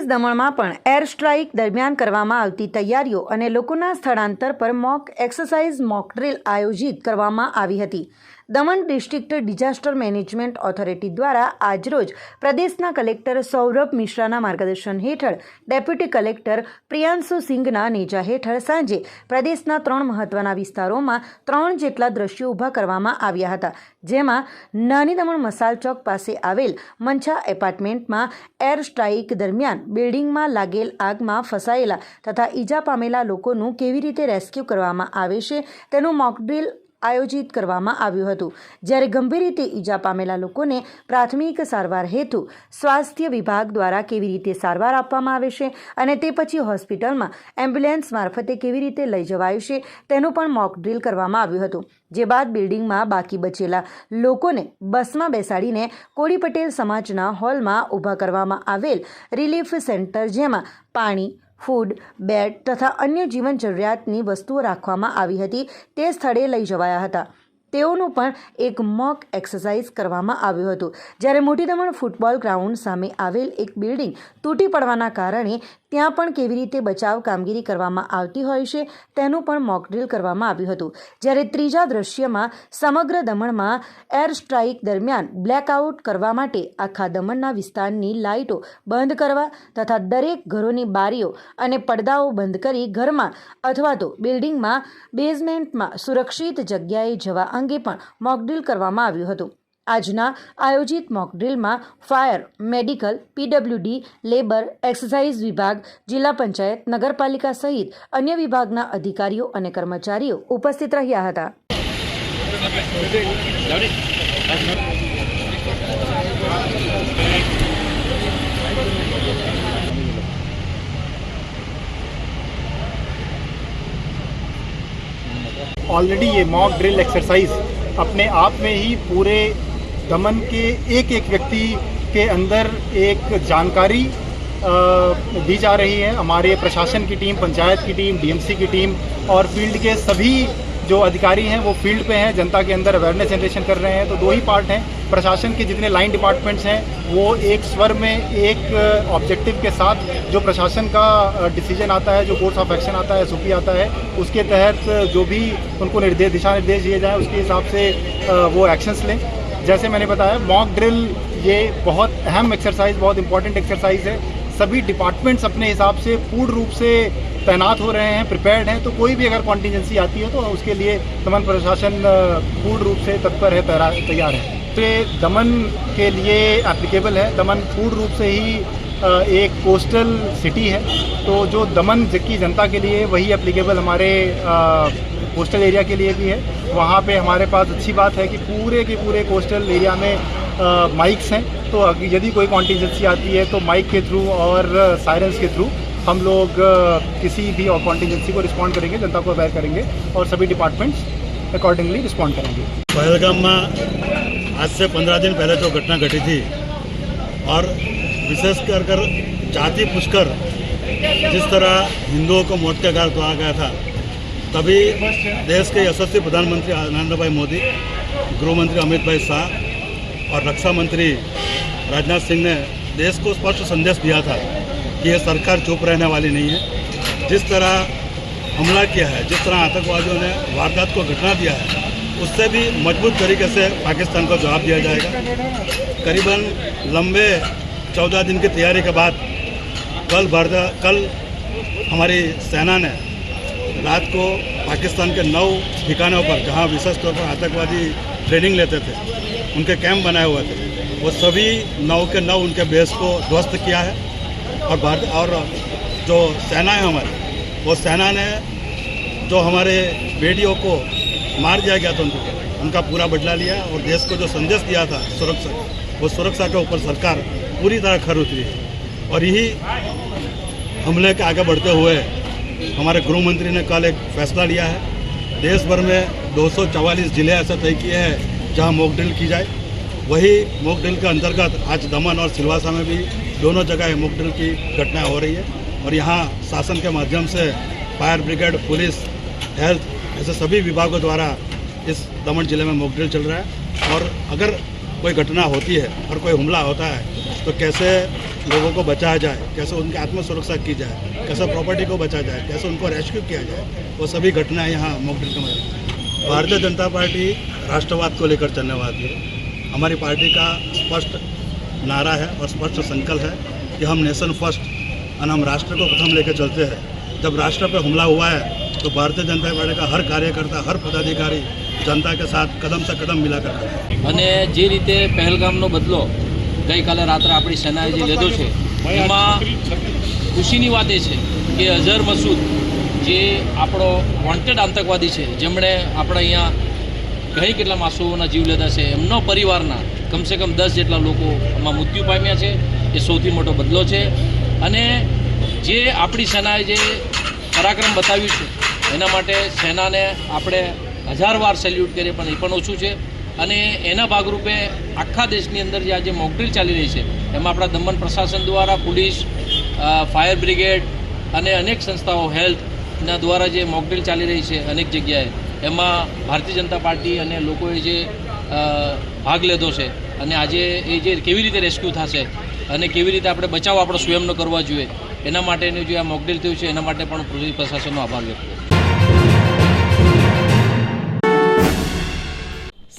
સંઘ દમણમાં પણ એર સ્ટ્રાઇક દરમિયાન કરવામાં આવતી તૈયારીઓ અને લોકોના સ્થળાંતર પર મોક એક્સરસાઇઝ મોક ડ્રિલ આયોજિત કરવામાં આવી હતી. Daman district disaster management authority દ્વારા આજરોજ પ્રદેશના કલેક્ટર સૌરભ મિશ્રાના માર્ગદર્શન હેઠળ ડેપ્યુટી કલેક્ટર પ્રિયાંશુ સિંઘના નેજા હેઠળ સાંજે પ્રદેશના ત્રણ મહત્વના વિસ્તારોમાં ત્રણ જેટલા દ્રશ્યો ઊભા કરવામાં આવ્યા હતા, જેમાં નાની દમણ મસાલ ચોક પાસે આવેલ મંછા એપાર્ટમેન્ટમાં એર સ્ટ્રાઇક દરમિયાન બિલ્ડિંગમાં લાગેલ આગમાં ફસાયેલા તથા ઈજા પામેલા લોકોનું કેવી રીતે રેસ્ક્યુ કરવામાં આવે છે, તેનું મોકડ્રીલ આયોજિત કરવામાં આવ્યું હતું. જ્યારે ગંભીર રીતે ઈજા પામેલા લોકોને પ્રાથમિક સારવાર હેતુ સ્વાસ્થ્ય વિભાગ દ્વારા કેવી રીતે સારવાર આપવામાં આવે છે અને તે પછી હોસ્પિટલમાં એમ્બ્યુલન્સ મારફતે કેવી રીતે લઈ જવાય છે તેનું પણ મોક ડ્રીલ કરવામાં આવ્યું હતું. જે બાદ બિલ્ડિંગમાં બાકી બચેલા લોકોને બસમાં બેસાડીને કોળી પટેલ સમાજના હોલમાં ઊભા કરવામાં આવેલ રિલીફ સેન્ટર જેમાં પાણી ફૂડ, બેડ તથા અન્ય જીવન જરૂરિયાતની વસ્તુઓ રાખવામાં આવી હતી. તે સ્થળે લઈ જવાયા હતા. તેઓનું પણ એક મોક એક્સરસાઇઝ કરવામાં આવ્યું હતું. જ્યારે મોટી દમણ ફૂટબોલ ગ્રાઉન્ડ સામે આવેલ એક બિલ્ડિંગ તૂટી પડવાના કારણે ત્યાં પણ કેવી રીતે બચાવ કામગીરી કરવામાં આવતી હોય છે, તેનું પણ મોકડ્રીલ કરવામાં આવ્યું હતું. જ્યારે ત્રીજા દ્રશ્યમાં સમગ્ર દમણમાં એર સ્ટ્રાઇક દરમિયાન બ્લેકઆઉટ કરવા માટે આખા દમણના વિસ્તારની લાઇટો બંધ કરવા તથા દરેક ઘરોની બારીઓ અને પડદાઓ બંધ કરી ઘરમાં અથવા તો બિલ્ડિંગમાં બેઝમેન્ટમાં સુરક્ષિત જગ્યાએ જવા અંગે પણ મોકડ્રીલ કરવામાં આવ્યું હતું. આજના આયોજિત મોકડ્રીલમાં fire medical PWD labour exercise વિભાગ જિલ્લા પંચાયત નગરપાલિકા સહિત અન્ય વિભાગના અધિકારીઓ અને કર્મચારીઓ ઉપસ્થિત રહ્યા હતા ऑलरेडी ये मॉक ड्रिल एक्सरसाइज अपने आप में ही पूरे दमन के एक एक व्यक्ति के अंदर एक जानकारी दी जा रही है। हमारे प्रशासन की टीम, पंचायत की टीम, डीएमसी की टीम और फ़ील्ड के सभी जो अधिकारी हैं, वो फ़ील्ड पे हैं। जनता के अंदर अवेयरनेस जनरेशन कर रहे हैं। तो दो ही पार्ट हैं। प्रशासन के जितने लाइन डिपार्टमेंट्स हैं, वो एक स्वर में एक ऑब्जेक्टिव के साथ जो प्रशासन का डिसीज़न आता है, जो कोर्स ऑफ़ एक्शन आता है एस आता है, उसके तहत जो भी उनको निर्देश, दिशा निर्देश दिए जाए, उसके हिसाब से वो एक्शंस लें। जैसे मैंने बताया मॉक ड्रिल ये बहुत अहम एक्सरसाइज बहुत इंपॉर्टेंट एक्सरसाइज है। सभी डिपार्टमेंट्स अपने हिसाब से पूर्ण रूप से तैनात हो रहे हैं प्रिपेयर्ड हैं तो कोई भी अगर कॉन्टीजेंसी आती है तो उसके लिए दमन प्रशासन पूर्ण रूप से तत्पर है तैयार तैयार है। तो ये दमन के लिए एप्लीकेबल है। दमन पूर्ण रूप से ही एक कोस्टल सिटी है। तो जो दमन की जनता के लिए वही एप्लीकेबल हमारे कोस्टल एरिया के लिए भी है। वहाँ पे हमारे पास अच्छी बात है कि पूरे के पूरे कोस्टल एरिया में माइक्स हैं। तो यदि कोई कॉन्टीजेंसी आती है तो माइक के थ्रू और सायरन्स के थ्रू हम लोग किसी भी कॉन्टीजेंसी को रिस्पॉन्ड करेंगे, जनता को अवेयर करेंगे और सभी डिपार्टमेंट्स अकॉर्डिंगली रिस्पॉन्ड करेंगे। पहलगाम में आज से पंद्रह दिन पहले जो घटना घटी थी और विशेष कर कर जाति पुष्कर जिस तरह हिंदुओं को मौत के घाट उतारा गया था तभी देश के यशस्वी प्रधानमंत्री नरेंद्र भाई मोदी गृह मंत्री अमित भाई शाह और रक्षा मंत्री राजनाथ सिंह ने देश को स्पष्ट संदेश दिया था कि यह सरकार चुप रहने वाली नहीं है। जिस तरह हमला किया है, जिस तरह आतंकवादियों ने वारदात को घटना दिया है, उससे भी मज़बूत तरीके से पाकिस्तान को जवाब दिया जाएगा। करीबन लंबे चौदह दिन की तैयारी के बाद कल भारत कल हमारी सेना ने रात को पाकिस्तान के नौ ठिकानों पर जहाँ विशेष तौर पर आतंकवादी ट्रेनिंग लेते थे, उनके कैंप बनाए हुए थे, वो सभी नौ के नौ उनके बेस को ध्वस्त किया है और भारत, और जो सेना है हमारी, वो सेना ने जो हमारे बेटियों को मार दिया गया था उनको, उनका पूरा बदला लिया और देश को जो संदेश दिया था सुरक्षा, वो सुरक्षा के ऊपर सरकार पूरी तरह खर उतरी है। और यही हमले के आगे बढ़ते हुए हमारे गृह मंत्री ने कल एक फैसला लिया है। देश भर में 244 ज़िले ऐसे तय किए हैं, जहाँ मॉक ड्रिल की जाए। वही मॉक ड्रिल के अंतर्गत आज दमन और सिलवासा में भी दोनों जगह मॉक ड्रिल की घटनाएँ हो रही है। और यहाँ शासन के माध्यम से फायर ब्रिगेड, पुलिस, हेल्थ ऐसे सभी विभागों द्वारा इस दमन ज़िले में मॉक ड्रिल चल रहा है। और अगर कोई घटना होती है और कोई हमला होता है तो कैसे लोगों को बचाया जाए कैसे उनकी आत्म सुरक्षा की जाए कैसे प्रॉपर्टी को बचाया जाए कैसे उनको रेस्क्यू किया जाए वो सभी घटनाएं यहाँ मॉकड्रिल के में भारतीय जनता पार्टी राष्ट्रवाद को लेकर चलने वाली है हमारी पार्टी का स्पष्ट नारा है और स्पष्ट संकल्प है कि हम नेशन फर्स्ट और हम राष्ट्र को प्रथम लेकर चलते हैं जब राष्ट्र पे हमला हुआ है तो भारतीय जनता पार्टी का हर कार्यकर्ता हर पदाधिकारी जनता के साथ कदम से कदम मिलाकर खड़ा है અને જે રીતે પહેલગામનો બદલો ગઈકાલે રાત્રે આપણી સેનાએ જે લીધો છે, એમાં ખુશીની વાત એ છે કે અઝહર મસૂદ જે આપણો વોન્ટેડ આતંકવાદી છે, જેમણે આપણે અહીંયા ઘણી કેટલા માસુઓના જીવ લીધા છે, એમનો પરિવારના કમસે કમ દસ જેટલા લોકો આમાં મૃત્યુ પામ્યા છે, એ સૌથી મોટો બદલો છે. અને જે આપણી સેનાએ જે પરાક્રમ બતાવ્યું છે, એના માટે સેનાને આપણે હજાર વાર સેલ્યુટ કરીએ, પણ એ પણ ઓછું છે. અને એના ભાગરૂપે આખા દેશની અંદર જે આજે મોકડ્રીલ ચાલી રહી છે, એમાં આપણા દમણ પ્રશાસન દ્વારા, પોલીસ ફાયર બ્રિગેડ અને અનેક સંસ્થાઓ હેલ્થના દ્વારા જે મોકડ્રીલ ચાલી રહી છે અનેક જગ્યાએ, એમાં ભારતીય જનતા પાર્ટી અને લોકોએ જે ભાગ લીધો છે અને આજે એ જે કેવી રીતે રેસ્ક્યુ થશે અને કેવી રીતે આપણે બચાવ આપણો સ્વયંનો કરવા જોઈએ, એના માટેનું જે આ મોકડ્રીલ થયું છે, એના માટે પણ પોલીસ પ્રશાસનનો આભાર વ્યક્ત કરું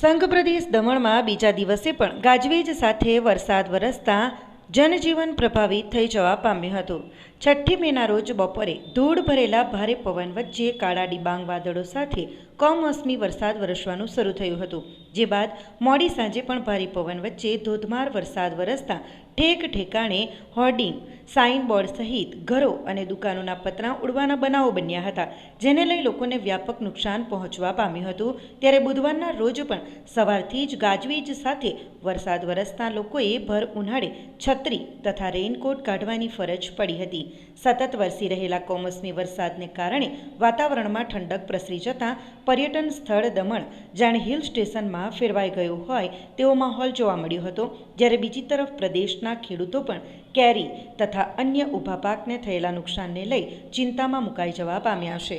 સંઘ પ્રદેશ દમણમાં બીજા દિવસે પણ ગાજવીજ સાથે વરસાદ વરસતા જનજીવન પ્રભાવિત થઈ જવા પામ્યું હતું. છઠ્ઠી મેના રોજ બપોરે ધૂળ ભરેલા ભારે પવન વચ્ચે કાળા ડિબાંગ વાદળો સાથે કમોસમી વરસાદ વરસવાનું શરૂ થયું હતું. જે બાદ મોડી સાંજે પણ ભારે પવન વચ્ચે ધોધમાર વરસાદ વરસતા ઠેક ઠેકાણે હોર્ડિંગ સાઇન બોર્ડ સહિત ઘરો અને દુકાનોના પતરા ઉડવાના બનાવો બન્યા હતા, જેને લઈ લોકોને વ્યાપક નુકસાન પહોંચવા પામ્યું હતું. ત્યારે બુધવારના રોજ પણ સવારથી જ ગાજવીજ સાથે વરસાદ વરસતા લોકોએ ભર ઉનાળે છત્રી તથા રેઇનકોટ કાઢવાની ફરજ પડી હતી. સતત વરસી રહેલા કમોસમી વરસાદને કારણે વાતાવરણમાં ઠંડક પ્રસરી જતાં પર્યટન સ્થળ દમણ, જાણે હિલ સ્ટેશનમાં ફેરવાઈ ગયું હોય તેવો માહોલ જોવા મળ્યો હતો, જ્યારે બીજી તરફ પ્રદેશના ખેડૂતો પણ કેરી તથા અન્ય ઊભા પાકને થયેલા નુકસાનને લઈ ચિંતામાં મુકાઈ જવા પામ્યા છે.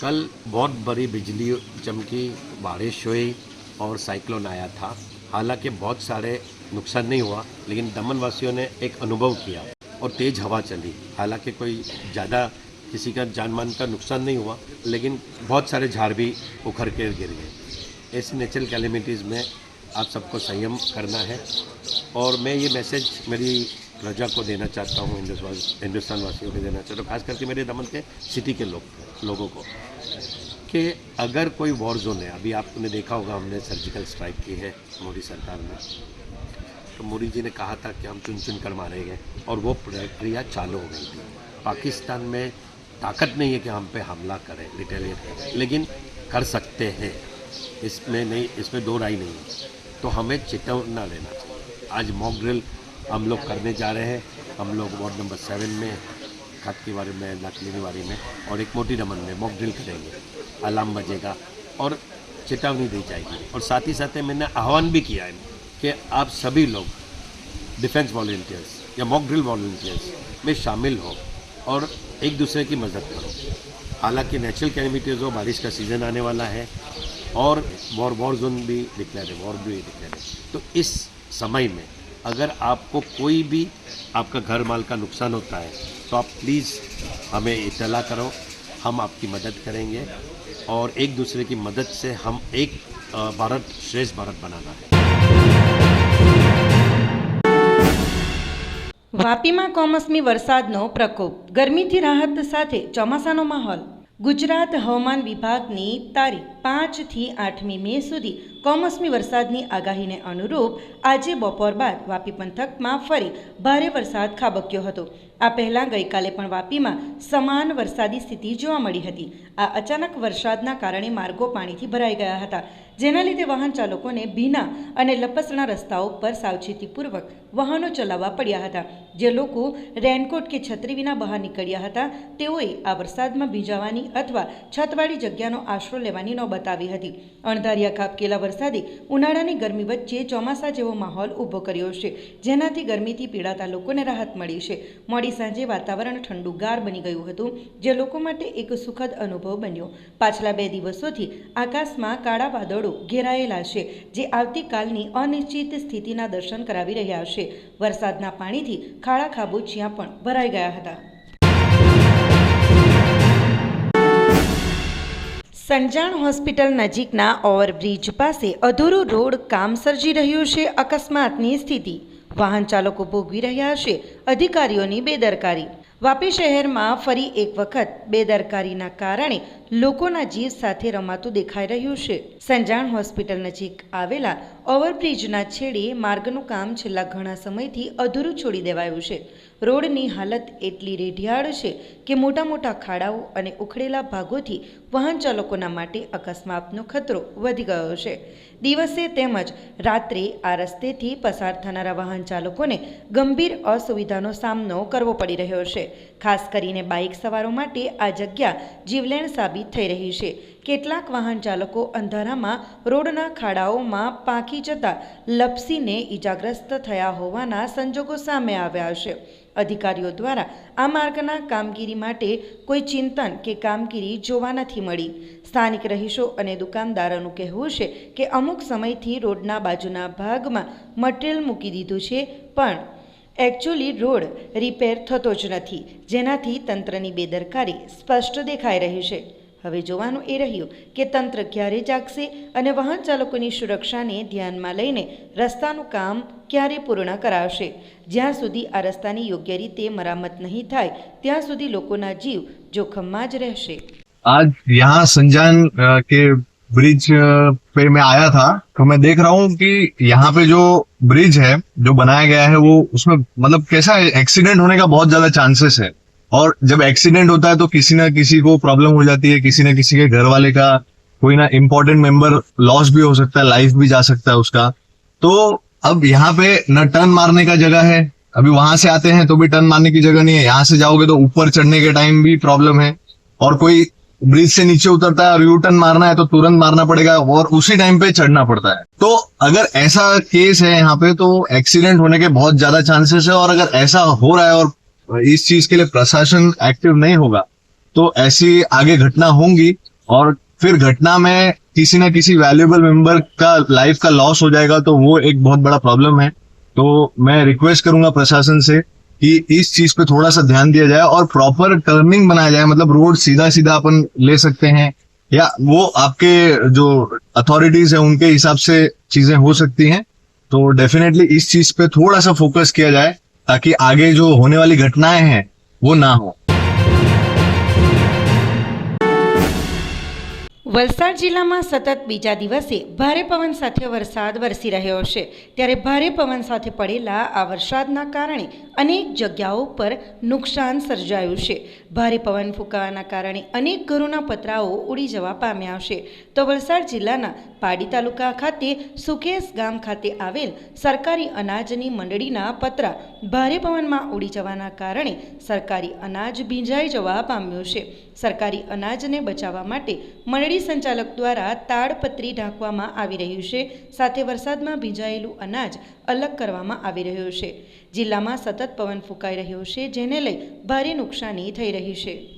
कल बहुत बड़ी बिजली चमकी, बारिश हुई और साइक्लोन आया था। हालाँकि बहुत सारे नुकसान नहीं हुआ, लेकिन दमन वासियों ने एक अनुभव किया और तेज़ हवा चली। हालाँकि कोई ज़्यादा किसी का जान मान का नुकसान नहीं हुआ, लेकिन बहुत सारे झाड़ भी उखड़ के गिर गए। ऐसी नेचुरल कैलेमिटीज़ में आप सबको संयम करना है और मैं ये मैसेज मेरी प्रजा को देना चाहता हूँ हिंदुस्तान वासियों को देना चाहता हूँ। खास करके मेरे दमन के सिटी के लोग लोगों को। कि अगर कोई वॉर जोन है, अभी आपने देखा होगा, हमने सर्जिकल स्ट्राइक की है मोदी सरकार ने तो मोदी जी ने कहा था कि हम चुन चुन कर मारेंगे और वो प्रक्रिया चालू हो गई थी। पाकिस्तान में ताकत नहीं है कि हम पे हमला करें रिटेलिएट करें, लेकिन कर सकते हैं। इसमें नहीं, इसमें दो राय नहीं है। तो हमें चेतावना लेना चाहिए। आज मॉक ड्रिल हम लोग करने जा रहे हैं। हम लोग वार्ड नंबर सेवन में, खत की बारे में नकली बारी में, और एक मोटी रमन में मॉक ड्रिल करेंगे। अलार्म बजेगा और चेतावनी दी जाएगी। और साथ ही साथ मैंने आह्वान भी किया है कि आप सभी लोग डिफेंस वॉल्टियर्स या मॉक ड्रिल वॉल्टियर्स में शामिल हो और एक दूसरे की मदद करो। हालाँकि नेचुरल कैलेमिटीज़ हो, बारिश का सीज़न आने वाला है और वॉर वॉर जोन भी डिक्लेयर है वॉर भी डिक्लेयर है। तो इस समय में अगर आपको कोई भी आपका घर माल का नुकसान होता है तो आप प्लीज़ हमें इतला करो हम आपकी मदद करेंगे और एक दूसरे की मदद से हम एक अ, भारत श्रेष्ठ भारत बनाना है વાપીમાં કમોસમી વરસાદનો પ્રકોપ ગરમીથી રાહત સાથે ચોમાસાનો માહોલ ગુજરાત હવામાન વિભાગની તારીખ પાંચથી આઠમી મે સુધી કમોસમી વરસાદની આગાહીને અનુરૂપ આજે બપોર બાદ વાપી પંથકમાં ફરી ભારે વરસાદ ખાબક્યો હતો. આ પહેલાં ગઈકાલે પણ વાપીમાં સમાન વરસાદી સ્થિતિ જોવા મળી હતી. આ અચાનક વરસાદના કારણે માર્ગો પાણીથી ભરાઈ ગયા હતા, જેના લીધે વાહન ચાલકોને ભીના અને લપસણા રસ્તાઓ પર સાવચેતીપૂર્વક વાહનો ચલાવવા પડ્યા હતા. જે લોકો રેનકોટ કે છત્રી વિના બહાર નીકળ્યા હતા, તેઓએ આ વરસાદમાં ભીંજાવાની અથવા છતવાળી જગ્યાનો આશરો લેવાની નોબત આવી હતી. અણધાર્યા ખાબકેલા વરસાદે ઉનાળાની ગરમી વચ્ચે ચોમાસા જેવો માહોલ ઊભો કર્યો છે. જેનાથી ગરમીથી પીડાતા લોકોને રાહત મળી છે. મોડી સાંજે વાતાવરણ ઠંડુગાર બની ગયું હતું, જે લોકો માટે એક સુખદ અનુભવ બન્યો. પાછલા બે દિવસોથી આકાશમાં કાળા વાદળો ઘેરાયેલા છે, જે આવતીકાલની અનિશ્ચિત સ્થિતિના દર્શન કરાવી રહ્યા છે. વરસાદના પાણીથી ખાડા ખાબોચિયા પણ ભરાઈ ગયા હતા. સંજાણ હોસ્પિટલ નજીકના ઓવરબ્રિજ પાસે અધૂરું રોડ કામ સર્જી રહ્યું છે. અકસ્માતની સ્થિતિ. વાહન ચાલકો ભોગવી રહ્યા છે. અધિકારીઓની બેદરકારી. વાપી શહેરમાં ફરી એક વખત બેદરકારીના કારણે લોકોના જીવ સાથે રમાતું દેખાઈ રહ્યું છે. સંજાણ હોસ્પિટલ નજીક આવેલા ઓવરબ્રિજના છેડે માર્ગનું કામ છેલ્લા ઘણા સમયથી અધૂરું છોડી દેવાયું છે. રોડની હાલત એટલી રેઢિયાળ છે કે મોટા મોટા ખાડાઓ અને ઉખડેલા ભાગોથી વાહન ચાલકોના માટે અકસ્માતનો ખતરો વધી ગયો છે. દિવસે તેમજ રાત્રે આ રસ્તેથી પસાર થનારા વાહન ચાલકોને ગંભીર અસુવિધાનો સામનો કરવો પડી રહ્યો છે. ખાસ કરીને બાઇક સવારો માટે આ જગ્યા જીવલેણ સાબિત થઈ રહી છે. કેટલાક વાહન ચાલકો અંધારામાં રોડના ખાડાઓમાં પાંખી જતા લપસીને ઈજાગ્રસ્ત થયા હોવાના સંજોગો સામે આવ્યા છે. અધિકારીઓ દ્વારા આ માર્ગના કામગીરી માટે કોઈ ચિંતન કે કામગીરી જોવા નથી મળી. સ્થાનિક રહીશો અને દુકાનદારોનું કહેવું છે કે અમુક સમયથી રોડના બાજુના ભાગમાં મટીરિયલ મૂકી દીધું છે, પણ એકચ્યુઅલી રોડ રિપેર થતો જ નથી. જેનાથી તંત્રની બેદરકારી સ્પષ્ટ દેખાઈ રહી છે. હવે જોવાનું એ રહ્યું કે તંત્ર ક્યારે જાગશે અને વાહન ચાલકોની સુરક્ષાને ધ્યાનમાં લઈને રસ્તાનું કામ ક્યારે પૂર્ણ કરાવશે જ્યાં સુધી આ રસ્તાની યોગ્ય રીતે મરામત નહીં થાય ત્યાં સુધી લોકોના જીવ જોખમમાં જ રહેશે आज यहाँ संजान अ, के ब्रिज अ, पे मैं आया था तो मैं देख रहा हूँ कि यहाँ पे जो ब्रिज है जो बनाया गया है वो उसमें मतलब कैसा है एक्सीडेंट होने का बहुत ज्यादा चांसेस है और जब एक्सीडेंट होता है तो किसी ना किसी को प्रॉब्लम हो जाती है, किसी ना किसी के घर वाले का कोई ना इम्पोर्टेंट मेंबर लॉस भी हो सकता है लाइफ भी जा सकता है उसका। तो अब यहाँ पे न टर्न मारने का जगह है। अभी वहाँ से आते हैं तो भी टर्न मारने की जगह नहीं है। यहाँ से जाओगे तो ऊपर चढ़ने के टाइम भी प्रॉब्लम है। और कोई ब्रिज से नीचे उतरता है और यू टर्न मारना है तो तुरंत मारना पड़ेगा और उसी टाइम पे चढ़ना पड़ता है। तो अगर ऐसा केस है यहाँ पे तो एक्सीडेंट होने के बहुत ज़्यादा चांसेस है और अगर ऐसा हो रहा है और इस चीज़ के लिए प्रशासन एक्टिव नहीं होगा। तो ऐसी आगे घटना होंगी और फिर घटना में किसी न किसी वैल्यूएबल मेंबर का लाइफ का लॉस हो जाएगा तो वो एक बहुत बड़ा प्रॉब्लम है। तो मैं रिक्वेस्ट करूँगा प्रशासन से कि इस चीज़ पे थोड़ा सा ध्यान दिया जाए और प्रॉपर टर्निंग बनाया जाए। मतलब रोड सीधा सीधा अपन ले सकते हैं या वो आपके जो अथॉरिटीज है, उनके हिसाब से चीज़ें हो सकती हैं। तो डेफिनेटली इस चीज़ पे थोड़ा सा फोकस किया जाए ताकि आगे जो होने वाली घटनाएं हैं वो ना हो વલસાડ જિલ્લામાં સતત બીજા દિવસે ભારે પવન સાથે વરસાદ વરસી રહ્યો છે. ત્યારે ભારે પવન સાથે પડેલા આ વરસાદના કારણે અનેક જગ્યાઓ પર નુકસાન સર્જાયું છે. ભારે પવન ફૂંકાવાના કારણે અનેક ઘરોના પતરાઓ ઉડી જવા પામ્યા છે. તો વલસાડ જિલ્લાના પાડી તાલુકા ખાતે સુકેશ ગામ ખાતે આવેલ સરકારી અનાજની મંડળીના પતરા ભારે પવનમાં ઉડી જવાના કારણે સરકારી અનાજ ભીંજાઈ જવા પામ્યું છે. સરકારી અનાજને બચાવવા માટે મંડળી સંચાલક દ્વારા તાડપત્રી ઢાંકવામાં આવી રહ્યું છે. સાથે વરસાદમાં ભીંજાયેલું અનાજ અલગ કરવામાં આવી રહ્યું છે. જિલ્લામાં સતત પવન ફૂંકાઈ રહ્યો છે, જેને લઈ ભારે નુકસાની થઈ રહી છે.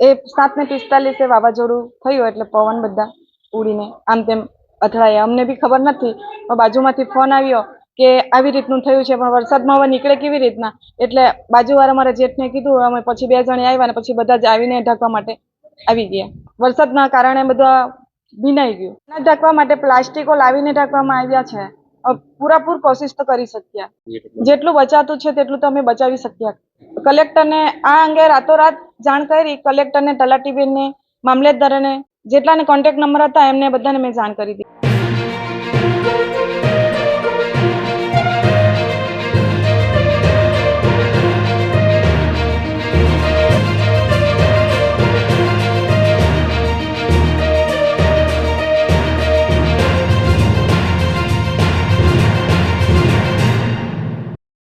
એ સાત ને પિસ્તાલીસે વાવાઝોડું થયું એટલે પવન બધા ઉડીને. આમ તેમ અથડાયા. અમને બી ખબર નથી. પણ બાજુમાંથી ફોન આવ્યો કે આવી રીતનું થયું છે, પણ વરસાદમાં હવે નીકળે કેવી રીતના? એટલે બાજુવાળા મારા જેઠને કીધું, અમે પછી બે જણે આવ્યા ને પછી બધા જ આવીને ઢાંકવા માટે આવી ગયા. વરસાદના કારણે બધા ભીનાઈ ગયું. ઢાંકવા માટે પ્લાસ્ટિકો લાવીને ઢાંકવામાં આવ્યા છે. પૂરાપૂર કોશિશ તો કરી શક્યા. જેટલું બચાતું છે તેટલું તો અમે બચાવી શક્યા. કલેક્ટરને આ અંગે રાતોરાત જાણ કરી કલેક્ટરને તલાટીબેનને, મામલતદારને, જેટલાને કોન્ટેક્ટ નંબર હતા એમને બધાને મેં જાણ કરી દીધી.